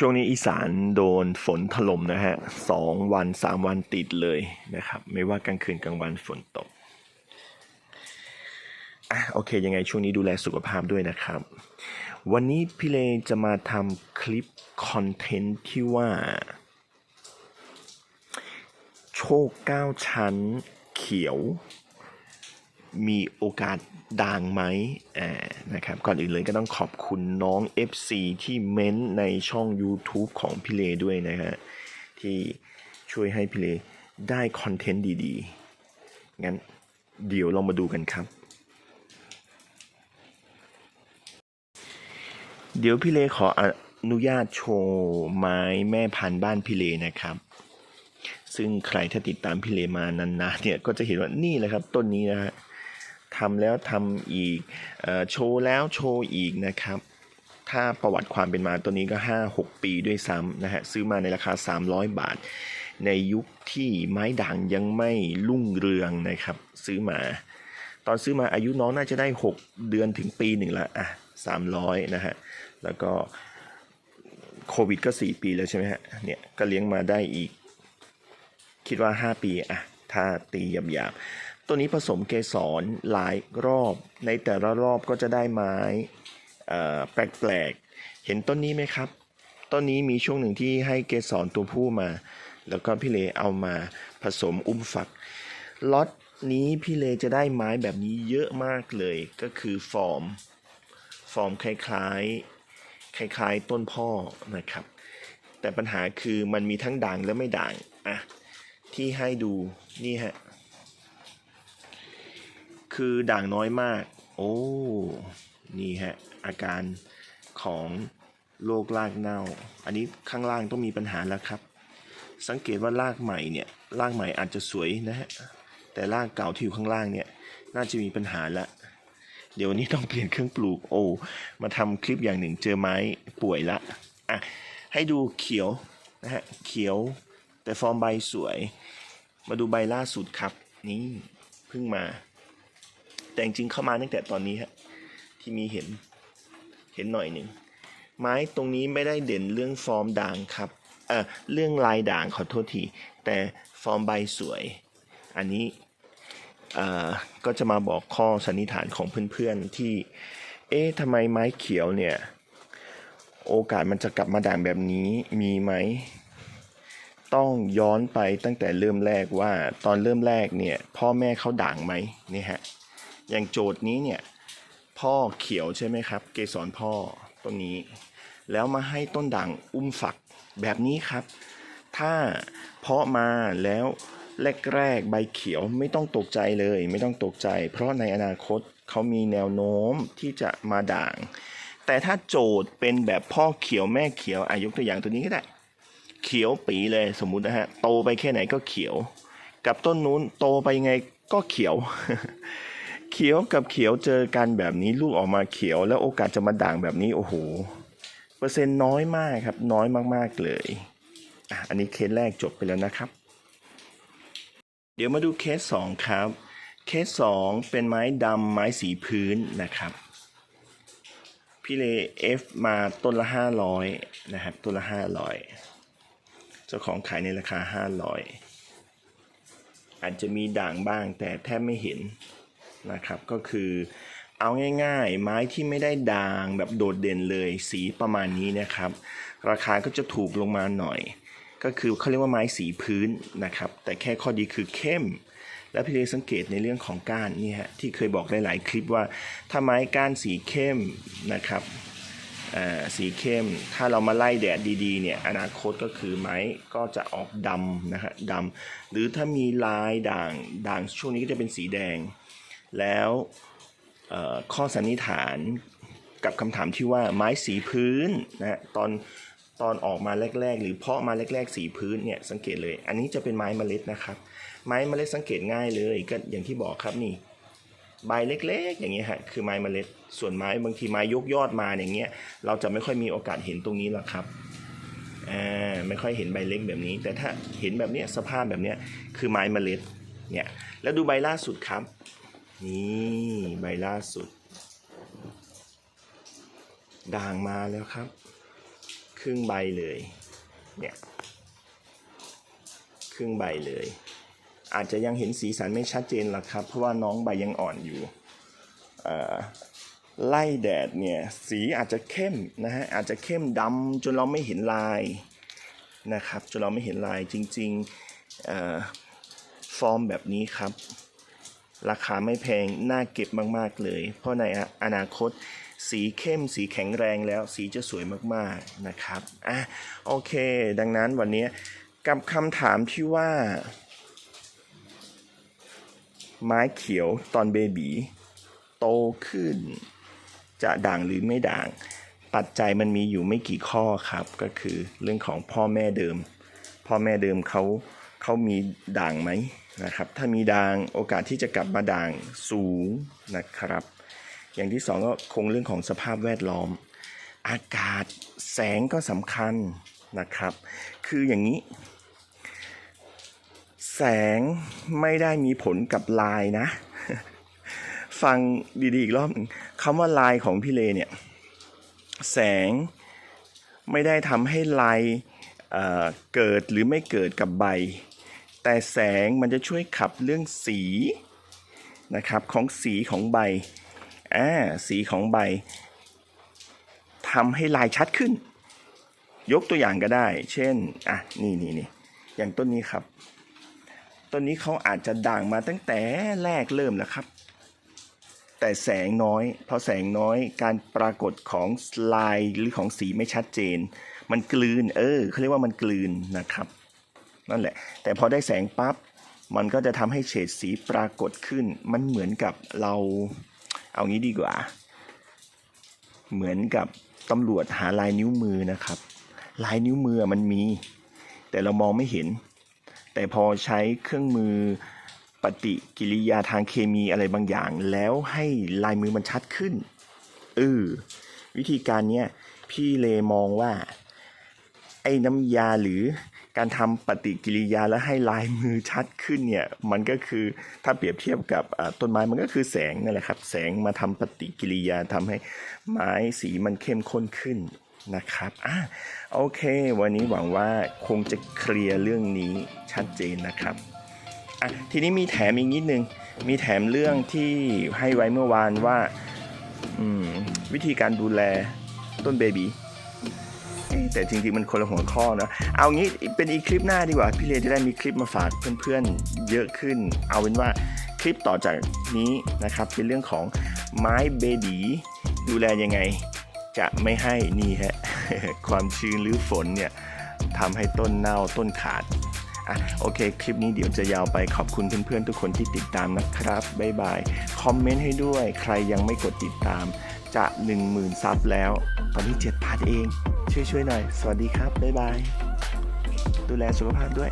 ช่วงนี้อีสานโดนฝนถล่มนะฮะสองวันสามวันติดเลยนะครับ ไม่ว่ากลางคืนกลางวันฝนตกอะโอเค ยังไงช่วงนี้ดูแลสุขภาพด้วยนะครับ วันนี้พี่เลจะมาทำคลิปคอนเทนต์ที่ว่า โชคเก้าชั้นเขียว มีโอกาสด่างไหมอ่านะครับ ก่อนอื่นเลยก็ต้องขอบคุณน้อง FC ที่เม้นต์ในช่อง YouTube ของพี่เลด้วยนะฮะ ที่ช่วยให้พี่เลได้คอนเทนต์ดีๆ งั้นเดี๋ยวเรามาดูกันครับ เดี๋ยวพี่เลขออนุญาตโชว์ไม้แม่พันธุ์บ้านพี่เลนะครับซึ่งใครถ้าติดตามพี่เลมานานๆเนี่ยก็จะเห็นว่านี่แหละครับต้นนี้นะฮะ ทำแล้วทำอีกโชว์แล้วโชว์อีกนะครับ ถ้าประวัติความเป็นมาตัวนี้ก็ 5-6 ปีด้วยซ้ำนะฮะซื้อมาในราคา 300 บาท ในยุคที่ไม้ด่างยังไม่รุ่งเรืองนะครับ ซื้อมา ตอนซื้อมาอายุน้องน่าจะได้ 6 เดือนถึงปีหนึ่งละอะ300นะฮะแล้วก็โควิดก็ 4 ปีแล้วใช่ไหมฮะเนี่ยก็เลี้ยงมาได้อีก คิดว่า 5 ปีอะถ้าตีหยาบๆ ตัวนี้ผสมเกสรหลายรอบ ในแต่ละรอบก็จะได้ไม้แปลกๆ เห็นต้นนี้ไหมครับ ต้นนี้มีช่วงหนึ่งที่ให้เกสรตัวผู้มา แล้วก็พี่เลเอามาผสมอุ้มฝัก ล็อตนี้พี่เลจะได้ไม้แบบนี้เยอะมากเลย ก็คือฟอร์ม ฟอร์มคล้ายๆ คล้ายๆ ต้นพ่อนะครับ แต่ปัญหาคือมันมีทั้งด่างและไม่ด่าง อะ ที่ให้ดูนี่ฮะ คือด่างน้อยมาก โอ้ นี่ฮะ อาการของโรครากเน่า อันนี้ข้างล่างต้องมีปัญหาแล้วครับ สังเกตว่ารากใหม่เนี่ย รากใหม่อาจจะสวยนะฮะ แต่รากเก่าที่อยู่ข้างล่างเนี่ย น่าจะมีปัญหาละ เดี๋ยววันนี้ต้องเปลี่ยนเครื่องปลูก โอ้ มาทำคลิปอย่างหนึ่งเจอไม้ป่วยละ อะ ให้ดูเขียวนะฮะ เขียวแต่ฟอร์มใบสวย มาดูใบล่าสุดครับ นี่เพิ่งมา แต่จริงๆเข้ามาตั้งแต่ตอนนี้ฮะที่มีเห็นเห็นหน่อยหนึ่งไม้ตรงนี้ไม่ได้เด่นเรื่องฟอร์มด่างครับเออเรื่องลายด่างขอโทษทีแต่ฟอร์มใบสวย อันนี้เอ่อก็จะมาบอกข้อสันนิษฐานของเพื่อนๆที่เอ๊ะทำไมไม้เขียวเนี่ยโอกาสมันจะกลับมาด่างแบบนี้มีไหมต้องย้อนไปตั้งแต่เริ่มแรกว่าตอนเริ่มแรกเนี่ยพ่อแม่เขาด่างไหมนี่ฮะ อย่างโจทย์นี้เนี่ยพ่อเขียวใช่ไหมครับ เกสรพ่อต้นนี้ แล้วมาให้ต้นด่างอุ้มฝักแบบนี้ครับ ถ้าเพาะมาแล้วแรกๆใบเขียวไม่ต้องตกใจเลย ไม่ต้องตกใจ เพราะในอนาคตเขามีแนวโน้มที่จะมาด่าง แต่ถ้าโจทย์เป็นแบบพ่อเขียวแม่เขียวอายุตัวอย่างตัวนี้ก็ได้ เขียวปีเลยสมมุตินะฮะโตไปแค่ไหนก็เขียว กับต้นนู้นโตไปยังไงก็เขียว เขียวกับเขียวเจอกันแบบนี้ลูกออกมาเขียว แล้วโอกาสจะมาด่างแบบนี้โอ้โหเปอร์เซ็นต์น้อยมากครับ น้อยมากๆเลยอะอันนี้เคสแรกจบไปแล้วนะครับ เดี๋ยวมาดูเคสสองครับ เคสสองเป็นไม้ดำไม้สีพื้นนะครับ พี่เลเอฟมาต้นละห้าร้อยนะครับต้นละห้าร้อยเจ้าของขายในราคาห้าร้อยอาจจะมีด่างบ้างแต่แทบไม่เห็น นะครับก็คือเอาง่ายๆ ไม้ที่ไม่ได้ด่างแบบโดดเด่นเลยสีประมาณนี้นะครับ ราคาก็จะถูกลงมาหน่อย ก็คือเขาเรียกว่าไม้สีพื้นนะครับ แต่แค่ข้อดีคือเข้ม แล้วพี่เลสังเกตในเรื่องของก้านนี่ฮะที่เคยบอกหลายๆคลิปว่า ถ้าไม้ก้านสีเข้มนะครับอ่าสีเข้ม ถ้าเรามาไล่แดดดีๆเนี่ยอนาคตก็คือไม้ก็จะออกดำนะฮะดำหรือถ้ามีลายด่างด่างช่วงนี้ก็จะเป็นสีแดง แล้วข้อสันนิษฐานกับคำถามที่ว่าไม้สีพื้นนะฮะตอนตอนออกมาแรก ๆ หรือเพาะมาแรก ๆ สีพื้นเนี่ยสังเกตเลย อันนี้จะเป็นไม้เมล็ดนะครับ ไม้เมล็ดสังเกตง่ายเลยก็อย่างที่บอกครับนี่ใบเล็ก ๆ อย่างเงี้ยฮะคือไม้เมล็ด ส่วนไม้บางทีไม้ยกยอดมาอย่างเงี้ยเราจะไม่ค่อยมีโอกาสเห็นตรงนี้หรอกครับอ่าไม่ค่อยเห็นใบเล็กแบบนี้ แต่ถ้าเห็นแบบเนี้ยสภาพแบบเนี้ยคือไม้เมล็ดเนี่ยแล้วดูใบล่าสุดครับ นี่ใบล่าสุด ด่างมาแล้วครับ ครึ่งใบเลย เนี่ย ครึ่งใบเลย อาจจะยังเห็นสีสันไม่ชัดเจนหรอกครับ เพราะว่าน้องใบยังอ่อนอยู่ไล่แดดเนี่ยสีอาจจะเข้มนะฮะอาจจะเข้มดำจนเราไม่เห็นลายนะครับจนเราไม่เห็นลายจริงๆฟอร์มแบบนี้ครับ ราคาไม่แพง น่าเก็บมากๆเลย เพราะในอนาคตสีเข้มสีแข็งแรงแล้วสีจะสวยมากๆนะครับอะโอเค ดังนั้นวันนี้กับคำถามที่ว่า ไม้เขียวตอนเบบีโตขึ้น จะด่างหรือไม่ด่าง ปัจจัยมันมีอยู่ไม่กี่ข้อครับ ก็คือเรื่องของพ่อแม่เดิม พ่อแม่เดิมเขาเขามีด่างไหม นะครับ ถ้ามีด่างโอกาสที่จะกลับมาด่างสูงนะครับ อย่างที่สองก็คงเรื่องของสภาพแวดล้อม อากาศแสงก็สำคัญนะครับ คืออย่างนี้ แสงไม่ได้มีผลกับลายนะ ฟังดีๆอีกรอบหนึ่งคำว่าลายของพี่เลเนี่ย แสงไม่ได้ทำให้ลายเเกิดหรือไม่เกิดกับใบ แต่แสงมันจะช่วยขับเรื่องสีนะครับของสีของใบอ่าสีของใบทำให้ลายชัดขึ้น ยกตัวอย่างก็ได้ เช่นอะนี่นี่นี่อย่างต้นนี้ครับ ต้นนี้เขาอาจจะด่างมาตั้งแต่แรกเริ่มแล้วครับ แต่แสงน้อยพอแสงน้อยการปรากฏของลายหรือของสีไม่ชัดเจน มันกลืนเออเขาเรียกว่ามันกลืนนะครับ นั่นแหละ แต่พอได้แสงปั๊บมันก็จะทำให้เฉดสีปรากฏขึ้น มันเหมือนกับเราเอางี้ดีกว่า เหมือนกับตำรวจหาลายนิ้วมือนะครับ ลายนิ้วมือมันมี แต่เรามองไม่เห็น แต่พอใช้เครื่องมือปฏิกิริยาทางเคมีอะไรบางอย่าง แล้วให้ลายมือมันชัดขึ้นเออวิธีการเนี้ยพี่เลมองว่า ไอ้น้ำยาหรือ การทำปฏิกิริยาแล้วให้ลายมือชัดขึ้นเนี่ยมันก็คือถ้าเปรียบเทียบกับต้นไม้มันก็คือแสงนั่นแหละครับ แสงมาทำปฏิกิริยาทำให้ไม้สีมันเข้มข้นขึ้นนะครับอะโอเค วันนี้หวังว่าคงจะเคลียร์เรื่องนี้ชัดเจนนะครับอะทีนี้มีแถมอีกนิดนึง มีแถมเรื่องที่ให้ไว้เมื่อวานว่าวิธีการดูแลต้นเบบี แต่จริงๆมันคนละหัวข้อนะเอางี้เป็นอีกคลิปหน้าดีกว่า พี่เลจะได้มีคลิปมาฝากเพื่อนๆเยอะขึ้น เอาเป็นว่าคลิปต่อจากนี้นะครับ เป็นเรื่องของไม้เบบีดูแลยังไง จะไม่ให้นี่ฮะความชื้นหรือฝนเนี่ยทำให้ต้นเน่าต้นขาดอะโอเค คลิปนี้เดี๋ยวจะยาวไปขอบคุณเพื่อนๆ ทุกคนที่ติดตามนะครับ บ๊ายบาย คอมเมนต์ให้ด้วย ใครยังไม่กดติดตาม จะ 10,000 ซับแล้ว ตอนนี้7พันเอง ช่วยๆหน่อย สวัสดีครับ บ๊ายบาย ดูแลสุขภาพด้วย